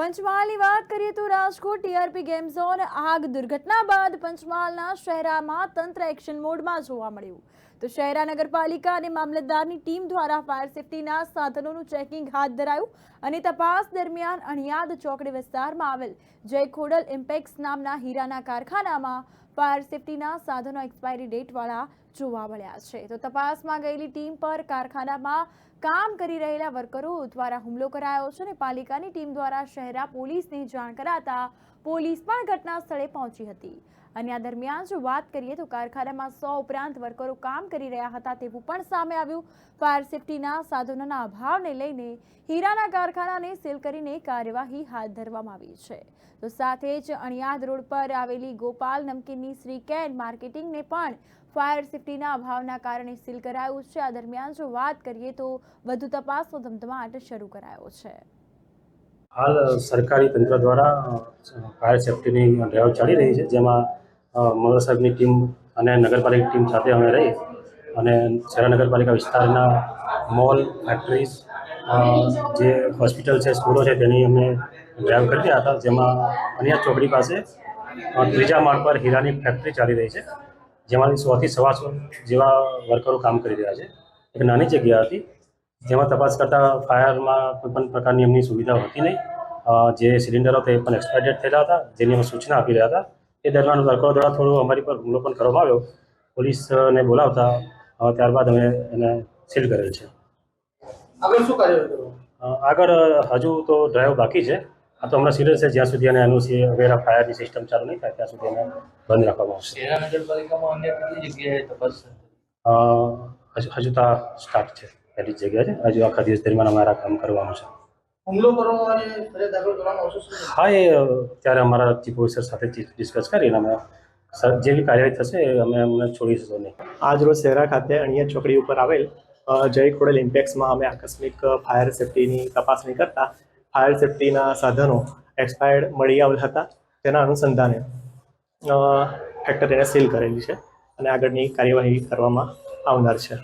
પંચમહાલની વાત કરીએ તો રાજકોટ ટીઆરપી ગેમ ઝોન આગ દુર્ઘટના બાદ પંચમહાલના શહેરામાં તંત્ર એક્શન મોડમાં જોવા મળ્યું. તો શહેરા નગરપાલિકા અને મામલતદારની ટીમ દ્વારા ફાયર સેફટીના સાધનોનું ચેકિંગ હાથ ધરાયું અને તપાસ દરમિયાન અણિયાદ ચોકડી વિસ્તારમાં આવેલ જય ખોડલ ઇમ્પેક્સ નામના હીરાના કારખાનામાં ફાયર સેફટીના સાધનો એક્સપાયરી ડેટવાળા જોવા મળ્યા છે. તો તપાસમાં ગયેલી ટીમ પર કારખાનામાં કામ કરી રહેલા વર્કરો દ્વારા હુમલો કરાયો છે અને પાલિકાની ટીમ દ્વારા શહેરા પોલીસને જાણ કરાતા પોલીસ પણ ઘટના સ્થળે પહોંચી હતી. અને આ દરમિયાન જો વાત કરીએ તો કારખાનામાં સો ઉપરાંત વર્કરો કામ કરી રહ્યા હતા તેવું પણ સામે આવ્યું. ફાયર સેફટીના સાધનોના અભાવને લઈને હીરાના કારખાનાને સીલ કરીને કાર્યવાહી હાથ ધરવામાં આવી છે. તો સાથે જ અણિયાદ રોડ પર આવેલી ગોપાલ નમકીનની શ્રી માર્કેટિંગને પણ ફાયર સેફટીના અભાવના કારણે સીલ કરાયું છે. આ દરમિયાન જો વાત કરીએ તો વધુ તપાસનો ધમધમાટ શરૂ કરાયો છે. હાલ સરકારી તંત્ર દ્વારા ફાયર સેફટીની ડ્રાઈવ ચાલી રહી છે, જેમાં મંગળ સાહેબની ટીમ અને નગરપાલિકા ટીમ સાથે અમે રહી અને શહેરા નગરપાલિકા વિસ્તારના મોલ ફેક્ટરીઝ જે હોસ્પિટલ છે, સ્કૂલો છે, તેની અમે ડ્રાઈવ કરી રહ્યા હતા, જેમાં અનિયા ચોકડી પાસે ત્રીજા માળ પર હીરાની ફેક્ટરી ચાલી રહી છે, જેમાંથી સોથી સવાસો જેવા વર્કરો કામ કરી રહ્યા છે. એક નાની જગ્યા હતી, જેમાં તપાસ કરતા ફાયરમાં કોઈ પણ પ્રકારની એમની સુવિધા હતી નહીં. જે સિલિન્ડરો એ પણ એક્સપાયર થયેલા હતા, જેની અમે સૂચના આપી રહ્યા હતા. એ દરમિયાન વર્કરો દ્વારા થોડો અમારી પર હુમલો પણ કરવામાં આવ્યો. પોલીસને બોલાવતા ત્યારબાદ અમે એને સીલ કરેલ છે. આગળ શું કાર્યવાહી આગળ હજુ તો ડ્રાઈવ બાકી છે. આ તો હમણાં સિરિયસ છે જ્યાં સુધી એને એનઓસી વગેરે ફાયરની સિસ્ટમ ચાલુ નહીં થાય ત્યાં સુધી એને બંધ રાખવામાં આવશે. શહેરા નગરપાલિકામાં અન્ય કેટલી જગ્યાએ તપાસ હજુ હજુ તો સ્ટાર્ટ છે. પહેલી જ જગ્યા છે. હજુ આખા દિવસ દરમિયાન અમારા કામ કરવાનું છે હુમલો કરવામાં હા એ ત્યારે અમારા ચીફ ઓફિસર સાથે ડિસ્કસ કરીને અમે સર જે બી કાર્યવાહી થશે એ અમે અમને છોડીશું નહીં આજરોજ શહેરા ખાતે અણિયા ચોકડી ઉપર આવેલ જય ખોડેલ ઇમ્પેક્સમાં અમે આકસ્મિક ફાયર સેફટીની તપાસણી કરતા ફાયર સેફટીના સાધનો એક્સપાયર્ડ મળી આવેલ હતા તેના અનુસંધાને ફેક્ટરીને સીલ કરેલી છે અને આગળની કાર્યવાહી કરવામાં આવનાર છે.